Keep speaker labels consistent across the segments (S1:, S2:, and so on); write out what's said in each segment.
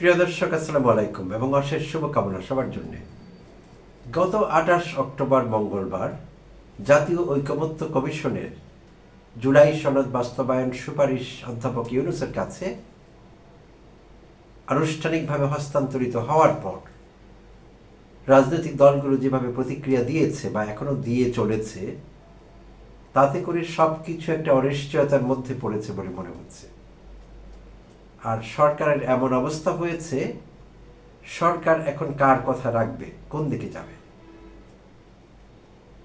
S1: প্রিয় দর্শক, আসসালামু আলাইকুম এবং অশেষ শুভকামনা সবার জন্য। গত আঠাশ অক্টোবর মঙ্গলবার জাতীয় ঐকমত্য কমিশনের জুলাই সনদ বাস্তবায়ন সুপারিশ অধ্যাপক ইউনুসের কাছে আনুষ্ঠানিকভাবে হস্তান্তরিত হওয়ার পর রাজনৈতিক দলগুলো যেভাবে প্রতিক্রিয়া দিয়েছে বা এখনও দিয়ে চলেছে, তাতে করে সব কিছু একটা অনিশ্চয়তার মধ্যে পড়েছে বলে মনে হচ্ছে। আর সরকারের এমন অবস্থা হয়েছে, সরকার এখন কার কথা রাখবে? কোন দিকে যাবে?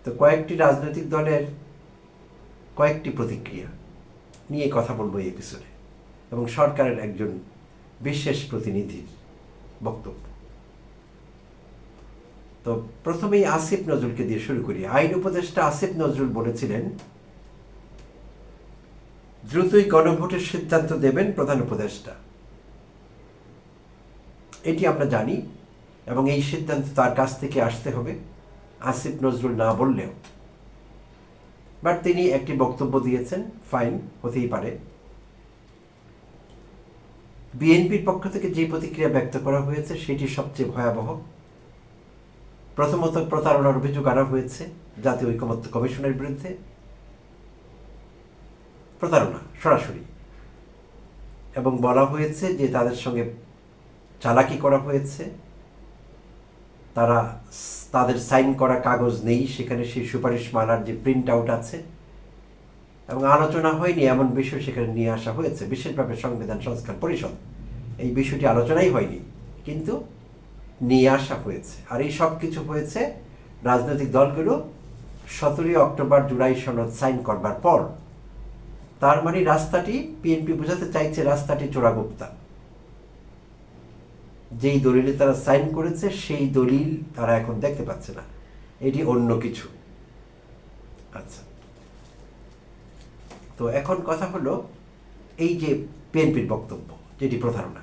S1: তো কয়েকটি রাজনৈতিক দলের কয়েকটি প্রতিক্রিয়া নিয়ে কথা বলব এই এপিসোডে এবং সরকারের একজন বিশেষ প্রতিনিধির বক্তব্য। তো প্রথমেই আসিফ নজরুলকে দিয়ে শুরু করি। আইন উপদেষ্টা আসিফ নজরুল বলেছিলেন দ্রুতই গণভোটের সিদ্ধান্ত দেবেন প্রধান উপদেষ্টা। এটি আমরা জানি এবং এই সিদ্ধান্ত তার কাছ থেকে আসতে হবে, আসিফ নজরুল না বললেও। বাট তিনি একটি বক্তব্য দিয়েছেন, ফাইন, হতেই পারে। বিএনপির পক্ষ থেকে যে প্রতিক্রিয়া ব্যক্ত করা হয়েছে সেটি সবচেয়ে ভয়াবহ। প্রথমত প্রতারণার অভিযোগ আনা হয়েছে জাতীয় ঐকমত্য কমিশনের বিরুদ্ধে। প্রতারণা, সরাসরি। এবং বলা হয়েছে যে তাদের সঙ্গে চালাকি করা হয়েছে। তারা তাদের সাইন করা কাগজ নেই, সেখানে সেই সুপারিশ মালার যে প্রিন্ট আউট আছে। এবং আলোচনা হয়নি, এমন বিষয় সেখানে নিয়ে আসা হয়েছে, বিশেষভাবে সংবিধান সংস্কার পরিষদ। এই বিষয়টি আলোচনাই হয়নি, কিন্তু নিয়ে আসা হয়েছে। আর এই সব কিছু হয়েছে রাজনৈতিক দলগুলো সতেরোই অক্টোবর জুলাই সনদ সাইন করবার পর। তার মানে রাস্তাটি বিএনপি বোঝাতে চাইছে রাস্তাটি চোরাগুপ্তা। যেই দলিলে তারা সাইন করেছে, সেই দলিল তারা এখন দেখতে পাচ্ছে না। এটি অন্য কিছু। আচ্ছা। তো এখন কথা হলো এই যে বিএনপির বক্তব্য, যেটি প্রতারণা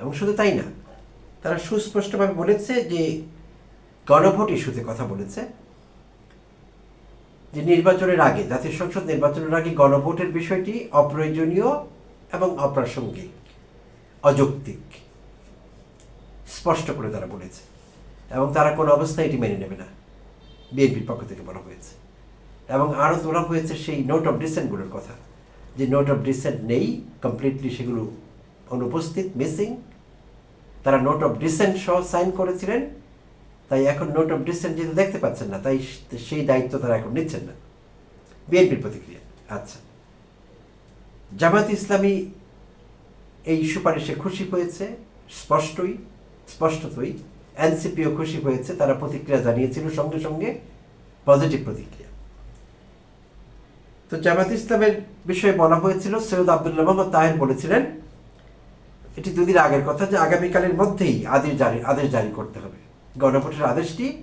S1: এবং শুধু তাই না, তারা সুস্পষ্টভাবে বলেছে যে গণভোট ইস্যুতে কথা বলেছে। যে নির্বাচনের আগে, জাতীয় সংসদ নির্বাচনের আগে গণভোটের বিষয়টি অপ্রয়োজনীয় এবং অপ্রাসঙ্গিক, অযৌক্তিক, স্পষ্ট করে তারা বলেছে এবং তারা কোনো অবস্থায় এটি মেনে নেবে না বিএনপির পক্ষ থেকে বলা হয়েছে। এবং আরও তোলা হয়েছে সেই নোট অফ ডিসেন্টগুলোর কথা, যে নোট অফ ডিসেন্ট নেই কমপ্লিটলি সেগুলো অনুপস্থিত মিসিং তারা নোট অফ ডিসেন্ট সহ সাইন করেছিলেন তাই এখন নোট অফ ডিসেন্ট যেহেতু দেখতে পাচ্ছেন না, তাই সেই দায়িত্ব তারা এখন নিচ্ছেন না। বিএনপির প্রতিক্রিয়া আচ্ছা। জামাত ইসলামী এই সুপারিশে খুশি হয়েছে, স্পষ্টই, স্পষ্টতই। এনসিপিও খুশি হয়েছে, তারা প্রতিক্রিয়া জানিয়েছিল সঙ্গে সঙ্গে, পজিটিভ প্রতিক্রিয়া। তো জামাত ইসলামের বিষয়ে বলা হয়েছিল, সৈয়দ আবদুল্লাহ মোহাম্মদ তাহের বলেছিলেন, এটি দুদিন আগের কথা যে আগামীকালের মধ্যেই আদেশ জারি আদেশ জারি করতে হবে। গণভোটের আদেশটি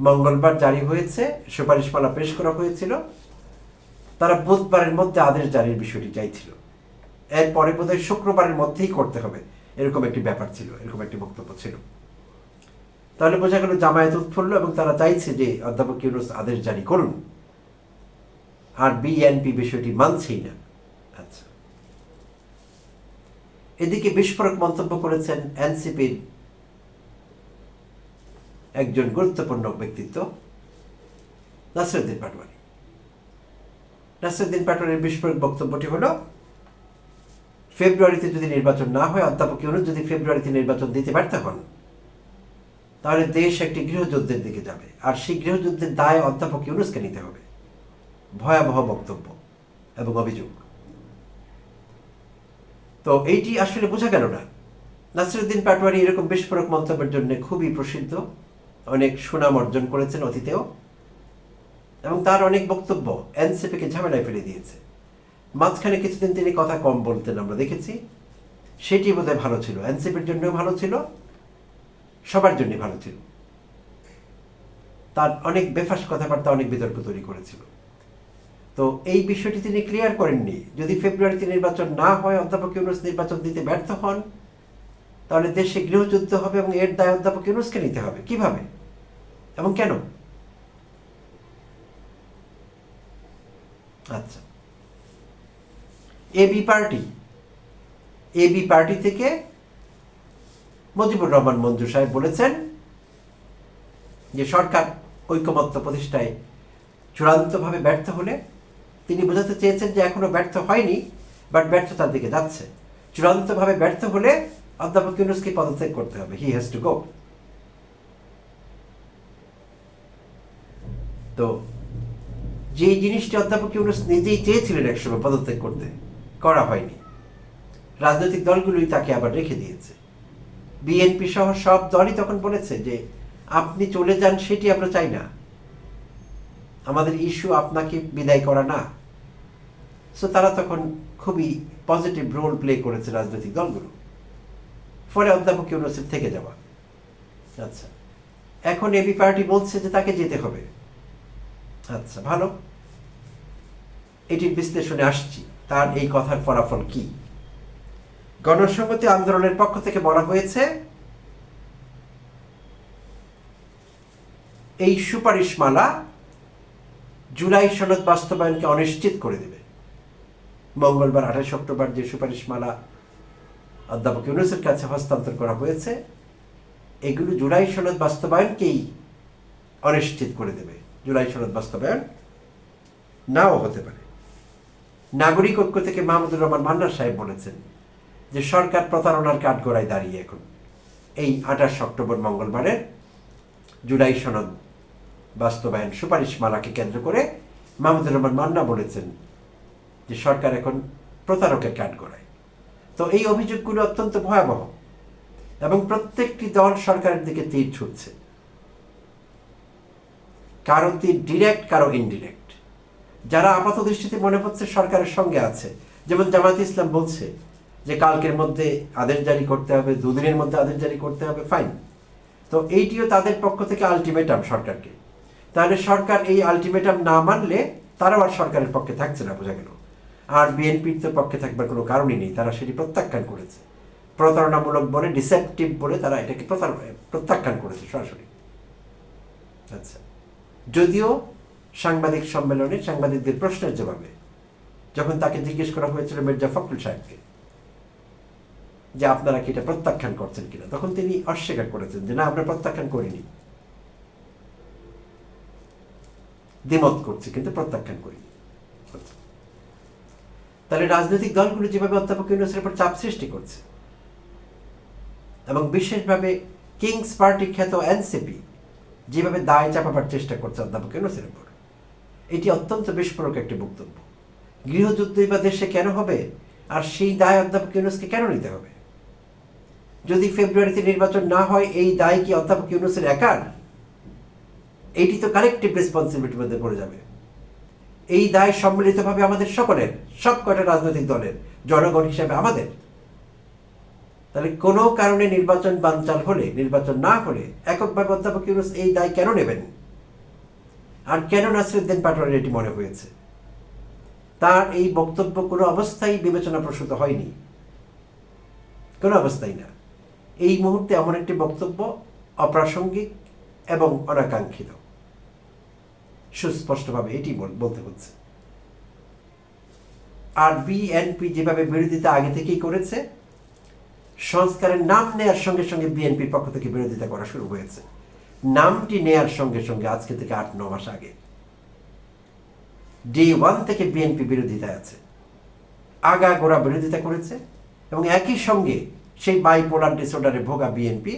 S1: মঙ্গলবার জারি হয়েছে সুপারিশমালা পেশ করা হয়েছিল। তারা বুধবারের মধ্যে আদেশ জারির বিষয়টি চাইছিল। এরপরে বোধহয় শুক্রবারের মধ্যেই করতে হবে। এরকম একটি ব্যাপার ছিল, এরকম একটি বক্তব্য ছিল। তাহলে বোঝা গেল জামায়াত উৎফুল্ল এবং তারা চাইছে যে অধ্যাপক ইউনুস আদেশ জারি করুন। আর বিএনপি বিষয়টি মানছেই না। আচ্ছা। এদিকে বিস্ফোরক মন্তব্য করেছেন এনসিপির একজন গুরুত্বপূর্ণ ব্যক্তিত্ব, নাসিরুদ্দিন পাটোয়ারি। নাসিরুদ্দিন পাটোয়ারির বিস্ফোরক বক্তব্যটি হলো, ফেব্রুয়ারিতে যদি নির্বাচন না হয়, অধ্যাপক ইউনুস যদি ফেব্রুয়ারিতে নির্বাচন দিতে ব্যর্থ হন, তাহলে দেশ একটি গৃহযুদ্ধের দিকে যাবে। আর সেই গৃহযুদ্ধের দায় অধ্যাপক ইউনুসকে নিতে হবে। ভয়াবহ বক্তব্য এবং অভিযোগ। তো এইটি আসলে বোঝা গেল না। নাসিরুদ্দিন পাটোয়ারি এরকম বিস্ফোরক মন্তব্যের জন্য খুবই প্রসিদ্ধ। অনেক সুনাম অর্জন করেছেন অতীতেও এবং তার অনেক বক্তব্য এনসিপিকে ঝামেলায় ফেলে দিয়েছে। মাঝখানে কিছুদিন তিনি কথা কম বলতেন, আমরা দেখেছি। সেটি বোধহয় ভালো ছিল। এনসিপির জন্যও ভালো ছিল, সবার জন্য ভালো ছিল। তার অনেক বেফাস কথাবার্তা অনেক বিতর্ক তৈরি করেছিল। তো এই বিষয়টি তিনি ক্লিয়ার করেননি। যদি ফেব্রুয়ারিতে নির্বাচন না হয়, অধ্যাপক ইউনুস নির্বাচন দিতে ব্যর্থ হন, তাহলে দেশে গৃহযুদ্ধ হবে এবং এর দায় অধ্যাপক ইউনুসকে নিতে হবে। কীভাবে? এবং কেন? আচ্ছা। এবি পার্টি এবি পার্টি থেকে মুজিবুর রহমান মঞ্জু সাহেব বলেছেন যে সরকার ঐকমত্য প্রতিষ্ঠায় চূড়ান্তভাবে ব্যর্থ হলে তিনি বোঝাতে চেয়েছেন যে এখনও ব্যর্থ হয়নি, বাট ব্যর্থতার দিকে যাচ্ছে। চূড়ান্তভাবে ব্যর্থ হলে অধ্যাপক ইউনুসকে পদত্যাগ করতে হবে। হি হ্যাজ টু গো তো যে জিনিসটি অধ্যাপক ইউনুস নিজেই চেয়েছিলেন একসময় পদত্যাগ করতে, করা হয়নি। রাজনৈতিক দলগুলোই তাকে আবার রেখে দিয়েছে। বিএনপি সহ সব দলই তখন বলেছে যে, আপনি চলে যান, সেটি আমরা চাই না। আমাদের ইস্যু আপনাকে বিদায় করা না। সো তারা তখন খুবই পজিটিভ রোল প্লে করেছে রাজনৈতিক দলগুলো। ফলে অধ্যাপক ইউনুসের থেকে যাওয়া। আচ্ছা এখন এবি পার্টি বলছে যে তাকে যেতে হবে। আচ্ছা ভালো। এটির বিশ্লেষণে আসছি। তার এই কথার ফলাফল কি? গণসংহতি আন্দোলনের পক্ষ থেকে বলা হয়েছে, এই সুপারিশমালা জুলাই সনদ বাস্তবায়নকে অনিশ্চিত করে দেবে। মঙ্গলবার, আঠাশ অক্টোবর যে সুপারিশমালা অধ্যাপক ইউনুসের কাছে হস্তান্তর করা হয়েছে, এগুলো জুলাই সনদ বাস্তবায়নকেই অনিশ্চিত করে দেবে। জুলাই সনদ বাস্তবায়ন নাও হতে পারে। নাগরিক ঐক্য থেকে মাহমুদুর রহমান মান্নার সাহেব বলেছেন যে সরকার প্রতারণার কাঠগড়ায় দাঁড়িয়ে এখন। এই আঠাশ অক্টোবর মঙ্গলবারে জুলাই সনদ বাস্তবায়ন সুপারিশমালাকে কেন্দ্র করে মাহমুদুর রহমান মান্না বলেছেন যে সরকার এখন প্রতারকের কাঠগড়ায় তো এই অভিযোগগুলো অত্যন্ত ভয়াবহ এবং প্রত্যেকটি দল সরকারের দিকে তীর ছুটছে কারও তীর ডিরেক্ট কারও ইনডিরেক্ট যারা আপাত দৃষ্টিতে মনে হচ্ছে সরকারের সঙ্গে আছে, যেমন জামাত ইসলাম বলছে যে কালকের মধ্যে আদেশ জারি করতে হবে, দুদিনের মধ্যে আদেশ জারি করতে হবে ফাইন তো এইটিও তাদের পক্ষ থেকে আলটিমেটাম সরকারকে। তাহলে সরকার এই আলটিমেটাম না মানলে তারাও আর সরকারের পক্ষে থাকছে না, বোঝা গেল। আর বিএনপির তো পক্ষে থাকবার কোনো কারণই নেই, তারা সেটি প্রত্যাখ্যান করেছে। প্রতারণামূলক বলে ডিসেপটিভ বলে তারা এটাকে প্রত্যাখ্যান করেছে সরাসরি। আচ্ছা। যদিও সাংবাদিক সম্মেলনে সাংবাদিকদের প্রশ্নের জবাবে, যখন তাকে জিজ্ঞেস করা হয়েছিল মির্জা ফখরুল সাহেবকে যে আপনারা কি এটা প্রত্যাখ্যান করছেন কিনা, তখন তিনি অস্বীকার করেছেন যে না, আমরা প্রত্যাখ্যান করিনি দ্বিমত করছি, কিন্তু প্রত্যাখ্যান করিনি। তাহলে রাজনৈতিক দলগুলো যেভাবে অধ্যাপক ইউনুসের উপর চাপ সৃষ্টি করছে, এবং বিশেষভাবে কিংস পার্টি খ্যাত এনসিপি যেভাবে দায় চাপাবার চেষ্টা করছে অধ্যাপক ইউনুসের উপর। এটি অত্যন্ত বিস্ফোরক একটি বক্তব্য। গৃহযুদ্ধই বা দেশে কেন হবে? আর সেই দায় অধ্যাপক ইউনুসকে কেন নিতে হবে? যদি ফেব্রুয়ারিতে নির্বাচন না হয়, এই দায় কি অধ্যাপক ইউনুসের একার? এটি তো কালেকটিভ রেসপন্সিবিলিটির মধ্যে পড়ে যাবে। এই দায় সম্মিলিতভাবে আমাদের সকলের সব কটা রাজনৈতিক দলের, জনগণ হিসাবে আমাদের। তাহলে কোনো কারণে নির্বাচন বানচাল হলে, নির্বাচন না হলে এককভাবে অধ্যাপক ইউনুস এই দায় কেন নেবেন? আর কেন নাসিরুদ্দিন পাটোয়ারির এটি মনে হয়েছে? তার এই বক্তব্য কোনো অবস্থায় বিবেচনা প্রসূত হয়নি। কোনো অবস্থায় না। এই মুহূর্তে এমন একটি বক্তব্য অপ্রাসঙ্গিক এবং অনাকাঙ্ক্ষিত। সুস্পষ্টভাবে এটি বলতে হচ্ছে। আর বিএনপি যেভাবে বিরোধিতা আগে থেকেই করেছে সংস্কারের নাম নেয়ার সঙ্গে সঙ্গে বিএনপির পক্ষ থেকে বিরোধিতা করা শুরু হয়েছে। নামটি নেয়ার সঙ্গে সঙ্গে আজকে থেকে আট, ন মাস আগে। ডে ওয়ান থেকে বিএনপি বিরোধিতায় আছে। আগা গোড়া বিরোধিতা করেছে এবং একই সঙ্গে সেই বাইপোলার ডিসঅর্ডারে ভোগা বিএনপি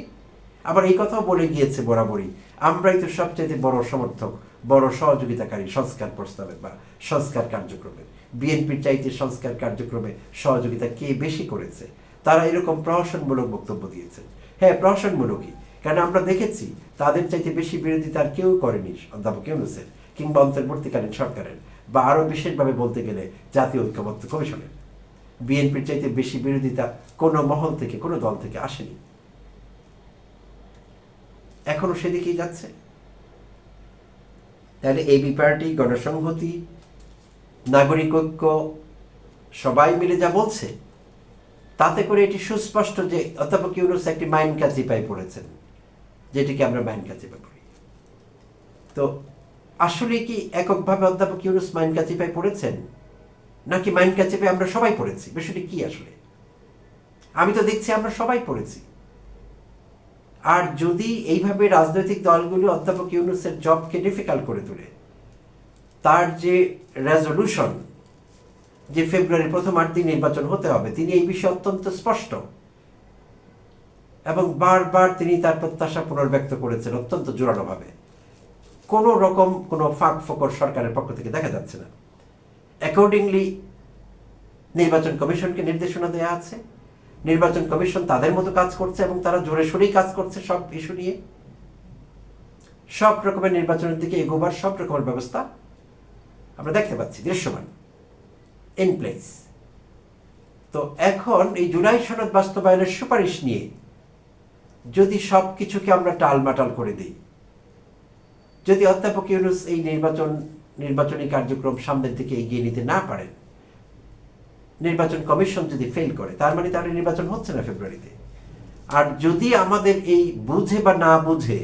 S1: আবার এই কথাও বলে গিয়েছে বরাবরই, আমরাই তো সবচেয়ে বড় সমর্থক, বড় সহযোগিতাকারী সংস্কার প্রস্তাবে বা সংস্কার কার্যক্রমে। বিএনপির চাইতে সংস্কার কার্যক্রমে সহযোগিতা কে বেশি করেছে? তারা এরকম প্রহসনমূলক বক্তব্য দিয়েছেন হ্যাঁ প্রহসনমূলকই। কারণ আমরা দেখেছি, তাদের চাইতে বেশি বিরোধিতা আর কেউ করেনি অধ্যাপক ইউনুসের কিংবা অন্তর্বর্তীকালীন সরকারের বা আরও বিশেষভাবে বলতে গেলে জাতীয় ঐক্যমত্য কমিশনের। বিএনপির চাইতে বেশি বিরোধিতা কোনো মহল থেকে, কোনো দল থেকে আসেনি। এখনও সেদিকেই যাচ্ছে। তাহলে এবি পার্টি, গণসংহতি, নাগরিক ঐক্য, সবাই মিলে যা বলছে তাতে করে এটি সুস্পষ্ট যে অধ্যাপক ইউনুস একটি মাইন্ড কাজিপায় পড়েছেন, যেটিকে আমরা মাইন্ড কাজিপা বলি তো আসলে কি এককভাবে অধ্যাপক ইউনুস মাইন্ড কাজিপায় পড়েছেন, নাকি মাইন্ড কাজিপায় আমরা সবাই পড়েছি? বিষয়টি কি আসলে? আমি তো দেখছি আমরা সবাই পড়েছি। আর যদি এইভাবে রাজনৈতিক দলগুলো অধ্যাপক ইউনুসের জবকে ডিফিকাল্ট করে তোলে, তার যে রেজলিউশন যে ফেব্রুয়ারির প্রথম আট দিন নির্বাচন হতে হবে, তিনি এই বিষয়ে অত্যন্ত স্পষ্ট। এবং বারবার তিনি তার প্রত্যাশা পুনর্ব্যক্ত করেছেন অত্যন্ত জোরালোভাবে। কোনো রকম কোনো ফাঁক ফোকর সরকারের পক্ষ থেকে দেখা যাচ্ছে না। অ্যাকর্ডিংলি নির্বাচন কমিশনকে নির্দেশনা দেওয়া আছে। নির্বাচন কমিশন তাদের মতো কাজ করছে এবং তারা জোরে সোরেই কাজ করছে সব ইস্যু নিয়ে। সব রকমের নির্বাচনের দিকে এগোবার সব রকমের ব্যবস্থা আমরা দেখতে পাচ্ছি দৃশ্যমান। ইন প্লেস তো এখন এই জুলাই সনদ বাস্তবায়নের সুপারিশ নিয়ে যদি সব কিছুকে আমরা টালমাটাল করে দিই, যদি অধ্যাপক ইউনুস এই নির্বাচন, নির্বাচনী কার্যক্রম সামনের দিকে এগিয়ে নিতে না পারেন নির্বাচন কমিশন যদি ফেল করে, তার মানে তাহলে নির্বাচন হচ্ছে না ফেব্রুয়ারিতে। আর যদি আমাদের এই বুঝে বা না বুঝে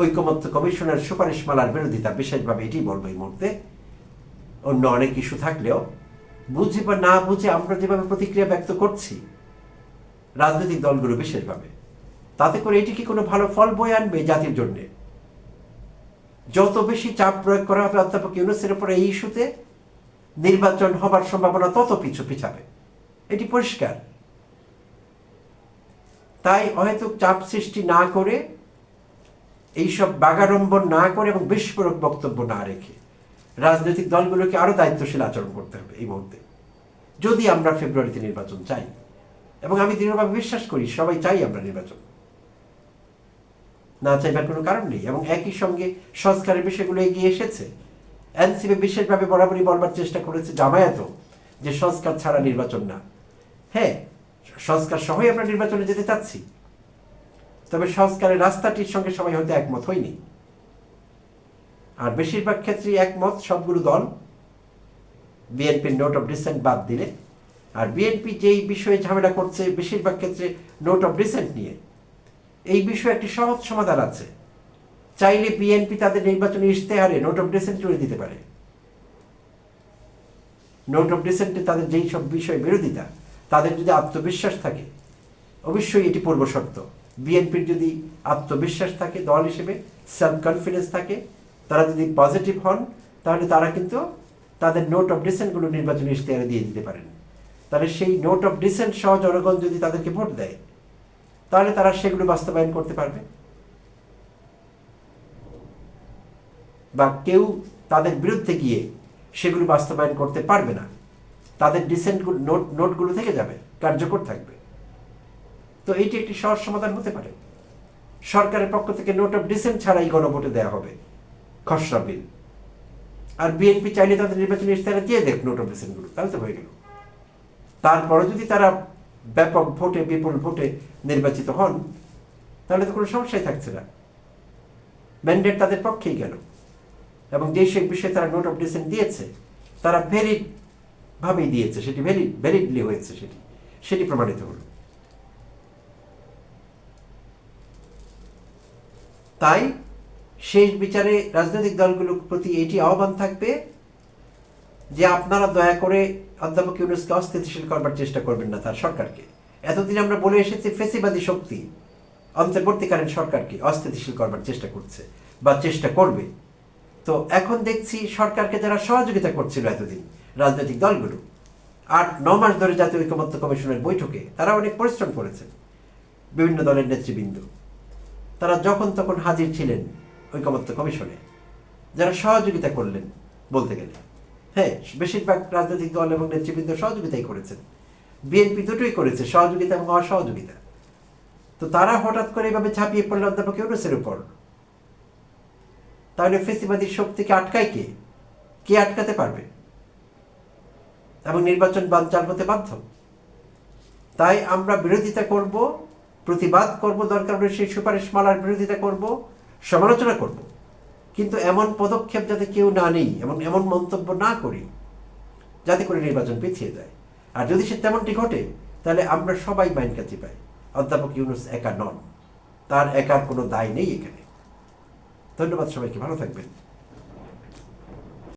S1: ঐকমত্য কমিশনের সুপারিশমালার বিরোধিতা, বিশেষভাবে এটি বলব এই মুহূর্তে, অন্য অনেক ইস্যু থাকলেও বুঝে বা না বুঝে আমরা যেভাবে প্রতিক্রিয়া ব্যক্ত করছি, রাজনৈতিক দলগুলো বিশেষভাবে, তাতে করে এটি কি কোনো ভালো ফল বয়ে আনবে জাতির জন্যে? যত বেশি চাপ প্রয়োগ করা হবে অধ্যাপক ইউনুসের উপরে এই ইস্যুতে, নির্বাচন হবার সম্ভাবনা তত পিছু পিছাবে। এটি পরিষ্কার। তাই হয়তো চাপ সৃষ্টি না করে, এইসব বাগাড়ম্বর না করে এবং বিস্ফোরক বক্তব্য না রেখে রাজনৈতিক দলগুলোকে আরও দায়িত্বশীল আচরণ করতে হবে এই মুহূর্তে। যদি আমরা ফেব্রুয়ারিতে নির্বাচন চাই, এবং আমি দৃঢ়ভাবে বিশ্বাস করি সবাই চাই আমরা নির্বাচন। না চাইবার কোনো কারণ নেই, এবং একই সঙ্গে সংস্কারের বিষয়গুলো এগিয়ে এসেছে। এনসিপি বিশেষভাবে বরাবরই বলবার চেষ্টা করেছে জামায়াতও যে সংস্কার ছাড়া নির্বাচন না। হ্যাঁ সংস্কার সহই আমরা নির্বাচনে যেতে চাচ্ছি। তবে সংস্কারের রাস্তাটির সঙ্গে সবাই হয়তো একমত হয়নি। আর বেশিরভাগ ক্ষেত্রেই একমত, সবগুলো দল বিএনপির নোট অফ ডিসেন্ট বাদ দিলে। আর বিএনপি যেই বিষয়ে ঝামেলা করছে, বেশিরভাগ ক্ষেত্রে নোট অফ ডিসেন্ট নিয়ে। এই বিষয়ে একটি সহজ সমাধান আছে। চাইলে বিএনপি তাদের নির্বাচনী ইশতেহারে নোট অফ ডিসেন্ট জুড়ে দিতে পারে। নোট অফ ডিসেন্টে তাদের যেই সব বিষয় বিরোধিতা, তাদের যদি আত্মবিশ্বাস থাকে, অবশ্যই এটি পূর্ব শর্ত বিএনপির যদি আত্মবিশ্বাস থাকে দল হিসেবে সেলফ কনফিডেন্স থাকে তারা যদি পজিটিভ হন, তাহলে তারা কিন্তু তাদের নোট অফ ডিসেন্টগুলো নির্বাচনী ইশতেহারে দিয়ে দিতে পারেন। তাহলে সেই নোট অফ ডিসেন্ট সহ জনগণ যদি তাদেরকে ভোট দেয়, তাহলে তারা সেগুলো বাস্তবায়ন করতে পারবে। বা কেউ তাদের বিরুদ্ধে গিয়ে সেগুলো বাস্তবায়ন করতে পারবে না। তাদের ডিসেন্টগুলো নোট নোটগুলো থেকে যাবে, কার্যকর থাকবে। তো এইটি একটি সহজ সমাধান হতে পারে। সরকারের পক্ষ থেকে নোট অফ ডিসেন্ট ছাড়াই গণভোটে দেওয়া হবে। খসড়া বিল। আর বিএনপি চাইলে তাদের নির্বাচনী ইশতেহারে দিয়ে দেখ নোট অফ ডিসেন্টগুলো তাহলে তো হয়ে গেল। তারপরে যদি তারা ব্যাপক ভোটে, বিপুল ভোটে নির্বাচিত হন, তাহলে তো কোনো সমস্যাই থাকছে না। ম্যান্ডেট তাদের পক্ষেই গেল। এবং যে সে বিষয়ে তারা নোট অফ ডিসেন্ট দিয়েছে, তারা ভ্যালিড ভাবেই দিয়েছে। সেটি ভ্যালিড ভ্যালিডলি হয়েছে সেটি। সেটি প্রমাণিত হলো। তাই শেষ বিচারে রাজনৈতিক দলগুলোর প্রতি এটি আহ্বান থাকবে যে আপনারা দয়া করে অধ্যাপক ইউনুসকে অস্থিতিশীল করবার চেষ্টা করবেন না তার সরকারকে। এতদিন আমরা বলে এসেছি, ফেসিবাদী শক্তি অন্তর্বর্তীকালীন সরকারকে অস্থিতিশীল করবার চেষ্টা করছে বা চেষ্টা করবে। তো এখন দেখছি সরকারকে যারা সহযোগিতা করছিল এতদিন, রাজনৈতিক দলগুলো। আট ন মাস ধরে জাতীয় ঐকমত্য কমিশনের বৈঠকে তারা অনেক পরিশ্রম করেছেন বিভিন্ন দলের নেতৃবৃন্দ। তারা যখন তখন হাজির ছিলেন ঐকমত্য কমিশনে, যারা সহযোগিতা করলেন বলতে গেলে। হ্যাঁ বেশিরভাগ রাজনৈতিক দল এবং নেতৃবৃন্দ সহযোগিতাই করেছেন। বিএনপি দুটোই করেছে, সহযোগিতা এবং অসহযোগিতা। তো তারা হঠাৎ করে এভাবে ঝাঁপিয়ে পড়ল অধ্যাপক ইউনুসের উপর? তাহলে ফেসিবাদী শক্তিকে আটকায় কে? কে আটকাতে পারবে? এবং নির্বাচন বানচাল হতে বাধ্য? তাই আমরা বিরোধিতা করব, প্রতিবাদ করব দরকার হলে সেই সুপারিশ মালার বিরোধিতা করব সমালোচনা করব। কিন্তু এমন পদক্ষেপ যাতে কেউ না নেই, এবং এমন মন্তব্য না করি, যাতে করে নির্বাচন পিছিয়ে যায়। আর যদি সে তেমনটি ঘটে, তাহলে আমরা সবাই মাইন কাছে পাই। অধ্যাপক ইউনুস একা নন। তার একার কোনো দায় নেই এখানে। ধন্যবাদ সবাইকে, ভালো থাকবেন।